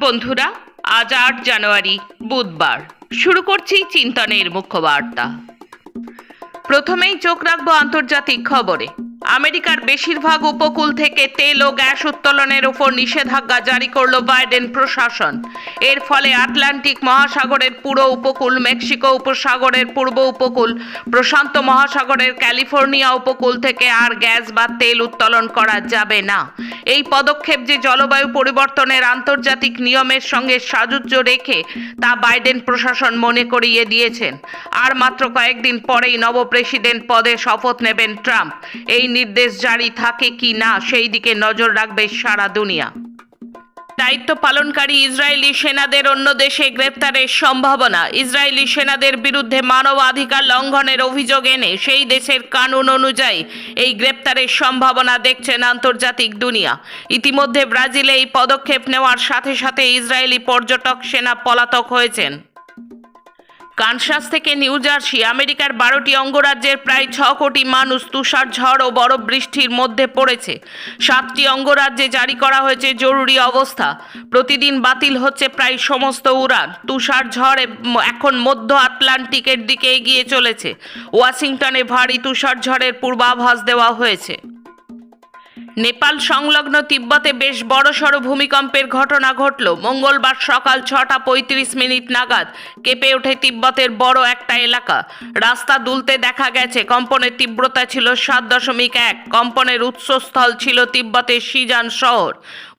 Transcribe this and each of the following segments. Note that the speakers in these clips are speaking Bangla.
বন্ধুরা, আজ আট জানুয়ারি, বুধবার। শুরু করছি চিন্তনের মুখ্য বার্তা প্রথমেই চোখ রাখব আন্তর্জাতিক খবরে। আমেরিকার বেশিরভাগ উপকূল থেকে তেল ও গ্যাস উত্তোলনের উপর নিষেধাজ্ঞা জারি করল বাইডেন প্রশাসন। এর ফলে আটলান্টিক মহাসাগরের পুরো উপকূল, মেক্সিকো উপসাগরের পূর্ব উপকূল, প্রশান্ত মহাসাগরের ক্যালিফোর্নিয়া উপকূল থেকে আর গ্যাস বা তেল উত্তোলন করা যাবে না। এই পদক্ষেপ যে জলবায়ু পরিবর্তনের আন্তর্জাতিক নিয়মের সঙ্গে সাযুজ্য রেখে, তা বাইডেন প্রশাসন মনে করিয়ে দিয়েছেন। আর মাত্র কয়েকদিন পরেই নব প্রেসিডেন্ট পদে শপথ নেবেন ট্রাম্প। এই নির্দেশ জারি থাকে কি না, সেই দিকে নজর রাখবে সারা দুনিয়া। দায়িত্ব পালনকারী ইসরায়েলি সেনাদের অন্য দেশে গ্রেপ্তারের সম্ভাবনা। ইসরায়েলি সেনাদের বিরুদ্ধে মানবাধিকার লঙ্ঘনের অভিযোগ এনে সেই দেশের কানুন অনুযায়ী এই গ্রেপ্তারের সম্ভাবনা দেখছেন আন্তর্জাতিক দুনিয়া। ইতিমধ্যে ব্রাজিলে এই পদক্ষেপ নেওয়ার সাথে সাথে ইসরায়েলি পর্যটক সেনা পলাতক হয়েছেন। কানসাস থেকে নিউ জার্সি, আমেরিকার বারোটি অঙ্গরাজ্যের প্রায় ছ কোটি মানুষ তুষার ঝড় ও বরফ বৃষ্টির মধ্যে পড়েছে। সাতটি অঙ্গরাজ্যে জারি করা হয়েছে জরুরি অবস্থা। প্রতিদিন বাতিল হচ্ছে প্রায় সমস্ত উড়ান। তুষার ঝড় এখন মধ্য আটলান্টিকের দিকে এগিয়ে চলেছে। ওয়াশিংটনে ভারী তুষার ঝড়ের পূর্বাভাস দেওয়া হয়েছে। নেপাল সংলগ্ন তিব্বতে বেশ বড়সড় ভূমিকম্পের ঘটনা ঘটল। মঙ্গলবার সকাল ছটা পঁয়ত্রিশ মিনিট নাগাদ কেঁপে ওঠে তিব্বতের বড় একটা এলাকা। রাস্তা দুলতে দেখা গেছে, কম্পনের তীব্রতা ছিল সাত দশমিক এক। কম্পনের উৎসস্থল ছিল তিব্বতের সিজান শহর,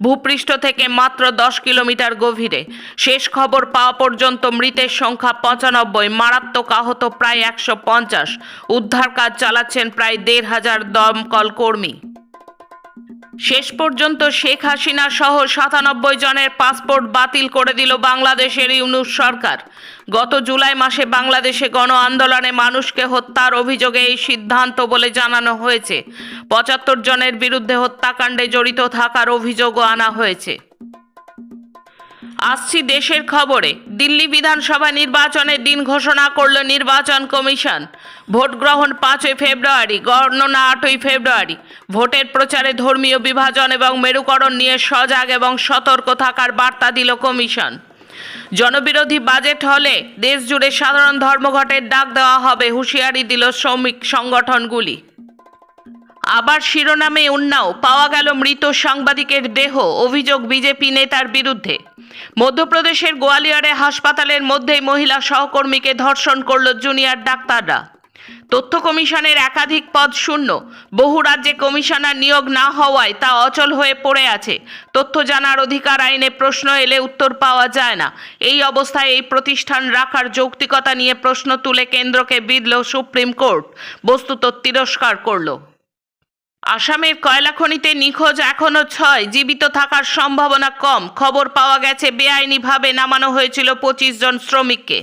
ভূপৃষ্ঠ থেকে মাত্র দশ কিলোমিটার গভীরে। শেষ খবর পাওয়া পর্যন্ত মৃতের সংখ্যা পঁচানব্বই, মারাত্মক আহত প্রায় একশো পঞ্চাশ। উদ্ধার কাজ চালাচ্ছেন প্রায় দেড় হাজার দমকল কর্মী। শেষ পর্যন্ত শেখ হাসিনা সহ সাতানব্বই জনের পাসপোর্ট বাতিল করে দিল বাংলাদেশের ইউনুস সরকার। গত জুলাই মাসে বাংলাদেশে গণ আন্দোলনে মানুষকে হত্যার অভিযোগে এই সিদ্ধান্ত বলে জানানো হয়েছে। পঁচাত্তর জনের বিরুদ্ধে হত্যাকাণ্ডে জড়িত থাকার অভিযোগও আনা হয়েছে। আসছি দেশের খবরে। দিল্লি বিধানসভা নির্বাচনের দিন ঘোষণা করল নির্বাচন কমিশন। ভোট গ্রহণ পাঁচই ফেব্রুয়ারি, গণনা আটই ফেব্রুয়ারি। ভোটের প্রচারে ধর্মীয় বিভাজন এবং মেরুকরণ নিয়ে সজাগ এবং সতর্ক থাকার বার্তা দিল কমিশন। জনবিরোধী বাজেট হলে দেশ জুড়ে সাধারণ ধর্মঘটের ডাক দেওয়া হবে হুঁশিয়ারি দিল শ্রমিক সংগঠনগুলি। আবার শিরোনামে উন্নাও, পাওয়া গেল মৃত সাংবাদিকের দেহ, অভিযোগ বিজেপি নেতার বিরুদ্ধে। মধ্যপ্রদেশের গোয়ালিয়রে হাসপাতালের মধ্যেই মহিলা সহকর্মীকে ধর্ষণ করল জুনিয়র ডাক্তাররা। তথ্য কমিশনের একাধিক পদ শূন্য। বহু রাজ্যে কমিশনার নিয়োগ না হওয়ায় তা অচল হয়ে পড়ে আছে। তথ্য জানার অধিকার আইনে প্রশ্ন এলে উত্তর পাওয়া যায় না। এই অবস্থায় এই প্রতিষ্ঠান রাখার যৌক্তিকতা নিয়ে প্রশ্ন তুলে কেন্দ্রকে বিধল সুপ্রিম কোর্ট। বস্তুত তিরস্কার করল। আসামের কয়লা খনিতে নিখোঁজ এখনও ছয়, জীবিত থাকার সম্ভাবনা কম। খবর পাওয়া গেছে, বেআইনিভাবে নামানো হয়েছিল পঁচিশ জন শ্রমিককে।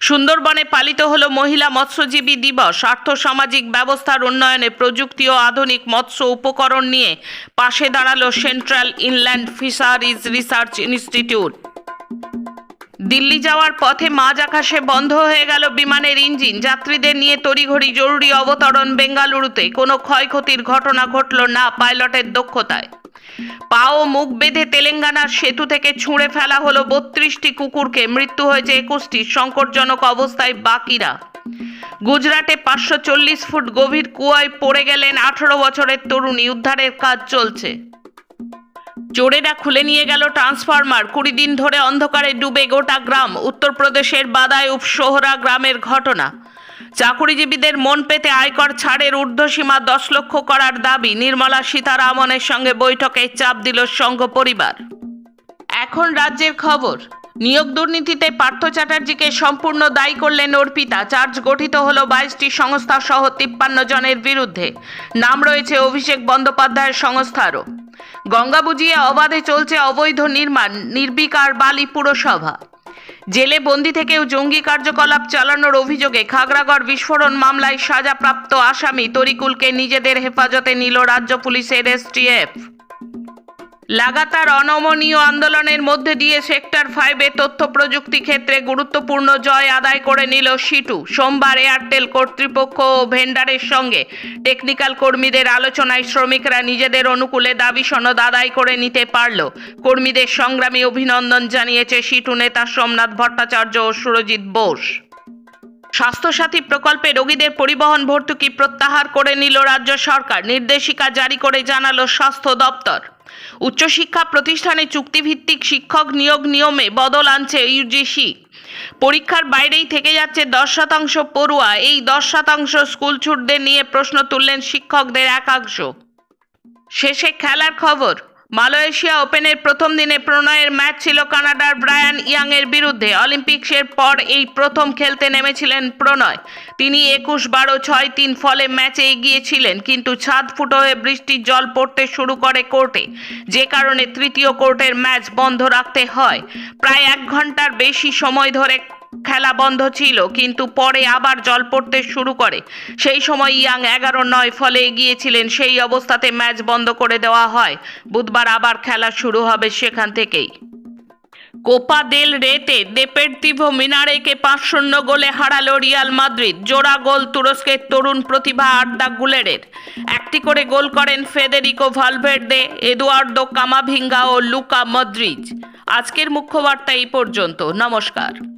সুন্দরবনে পালিত হল মহিলা মৎস্যজীবী দিবস। আর্থ সামাজিক ব্যবস্থার উন্নয়নে প্রযুক্তি ও আধুনিক মৎস্য উপকরণ নিয়ে পাশে দাঁড়াল central inland fisheries research institute. Delhi যাওয়ার পথে মাঝ আকাশে বন্ধ হয়ে গেল বিমানের ইঞ্জিন। যাত্রীদের নিয়ে তড়িঘড়ি জরুরি অবতরণ বেঙ্গালুরুতে। কোনো ক্ষয়ক্ষতির ঘটনা ঘটল না পাইলটের দক্ষতায়। পা ও মুখ বেঁধে তেলেঙ্গানার সেতু থেকে ছুঁড়ে ফেলা হলো বত্রিশটি কুকুরকে। মৃত্যু হয়েছে একুশটি। সংকটজনক অবস্থায় বাকিরা। গুজরাটে পাঁচশো চল্লিশ ফুট গভীর কুয়ায় পড়ে গেলেন আঠারো বছরের তরুণী। উদ্ধারের কাজ চলছে। চোরেরা খুলে নিয়ে গেল ট্রান্সফরমার। কুড়ি দিন ধরে অন্ধকারে ডুবে গোটা গ্রাম, উত্তরপ্রদেশের বাদায় উপশোহরা গ্রামের ঘটনা। চাকুরিজীবীদের মন পেতে আয়কর ছাড়ের ঊর্ধ্বসীমা দশ লক্ষ করার দাবি নির্মলা সীতারামনের সঙ্গে বৈঠকে চাপ দিল সংঘ পরিবার। এখন রাজ্যের খবর, নিয়োগ দুর্নীতিতে পার্থ চ্যাটার্জিকে সম্পূর্ণ দায়ী করলেন অর্পিতা। চার্জ গঠিত হল বাইশটি সংস্থা সহ তিপ্পান্ন জনের বিরুদ্ধে। নাম রয়েছে অভিষেক বন্দ্যোপাধ্যায়ের সংস্থারও। গঙ্গা বুঝিয়ে অবাধে চলছে অবৈধ নির্মাণ, নির্বিকার বালি পুরসভা। জেলে বন্দি থেকেও জঙ্গি কার্যকলাপ চালানোর অভিযোগে খাগড়াগড় বিস্ফোরণ মামলায় সাজাপ্রাপ্ত আসামি তরিকুলকে নিজেদের হেফাজতে নিল রাজ্য পুলিশের এসটিএফ। লাগাতার অনমনীয় আন্দোলনের মধ্যে দিয়ে সেক্টর ফাইভে তথ্য প্রযুক্তি ক্ষেত্রে গুরুত্বপূর্ণ জয় আদায় করে নিল সিটু সোমবার এয়ারটেল কর্তৃপক্ষ ও ভেন্ডারের সঙ্গে টেকনিক্যাল কর্মীদের আলোচনায় শ্রমিকরা নিজেদের অনুকূলে দাবি সনদ আদায় করে নিতে পারল। কর্মীদের সংগ্রামী অভিনন্দন জানিয়েছে সিটু নেতা সোমনাথ ভট্টাচার্য ও সুরজিৎ বোস। স্বাস্থ্যসাথী প্রকল্পে রোগীদের পরিবহন ভর্তুকি প্রত্যাহার করে নিল রাজ্য সরকার। নির্দেশিকা জারি করে জানালো স্বাস্থ্য দপ্তর। উচ্চশিক্ষা প্রতিষ্ঠানে চুক্তিভিত্তিক শিক্ষক নিয়োগ নিয়মে বদল আনছে ইউজিসি। পরীক্ষার বাইরেই থেকে যাচ্ছে দশ শতাংশ পড়ুয়া। এই দশ শতাংশ স্কুল ছুটদের নিয়ে প্রশ্ন তুললেন শিক্ষকদের একাংশ। শেষে খেলার খবর। মালয়েশিয়া ওপেনের প্রথম দিনে প্রণয়ের ম্যাচ ছিল কানাডার ব্রায়ান ইয়াং এর বিরুদ্ধে। অলিম্পিক্সের পর এই প্রথম খেলতে নেমেছিলেন প্রণয়। তিনি একুশ বারো ছয় তিন ফলে ম্যাচে এগিয়েছিলেন, কিন্তু ছাদ ফুটো হয়ে বৃষ্টির জল পড়তে শুরু করে কোর্টে, যে কারণে তৃতীয় কোর্টের ম্যাচ বন্ধ রাখতে হয়। প্রায় এক ঘণ্টার বেশি সময় ধরে খেলা বন্ধ ছিল, কিন্তু পরে আবার জল পড়তে শুরু করে। সেই সময় ইয়াং এগারো নয় ফলে এগিয়েছিলেন, সেই অবস্থাতে ম্যাচ বন্ধ করে দেওয়া হয়। বুধবার আবার খেলা শুরু হবে সেখান থেকেই। কোপা দেল রেতে দেপেরতিভো মিনারেকে পাঁচ শূন্য গোলে হারালো রিয়াল মাদ্রিদ, জোড়া গোল তুরস্কের তরুণ প্রতিভা আড্ডা গুলেরের। একটি করে গোল করেন ফেদেরিকো ভালভের্দে, এদুয়ার্দো কামাভিঙ্গা ও লুকা মদ্রিজ আজকের মুখ্য বার্তা এই পর্যন্ত, নমস্কার।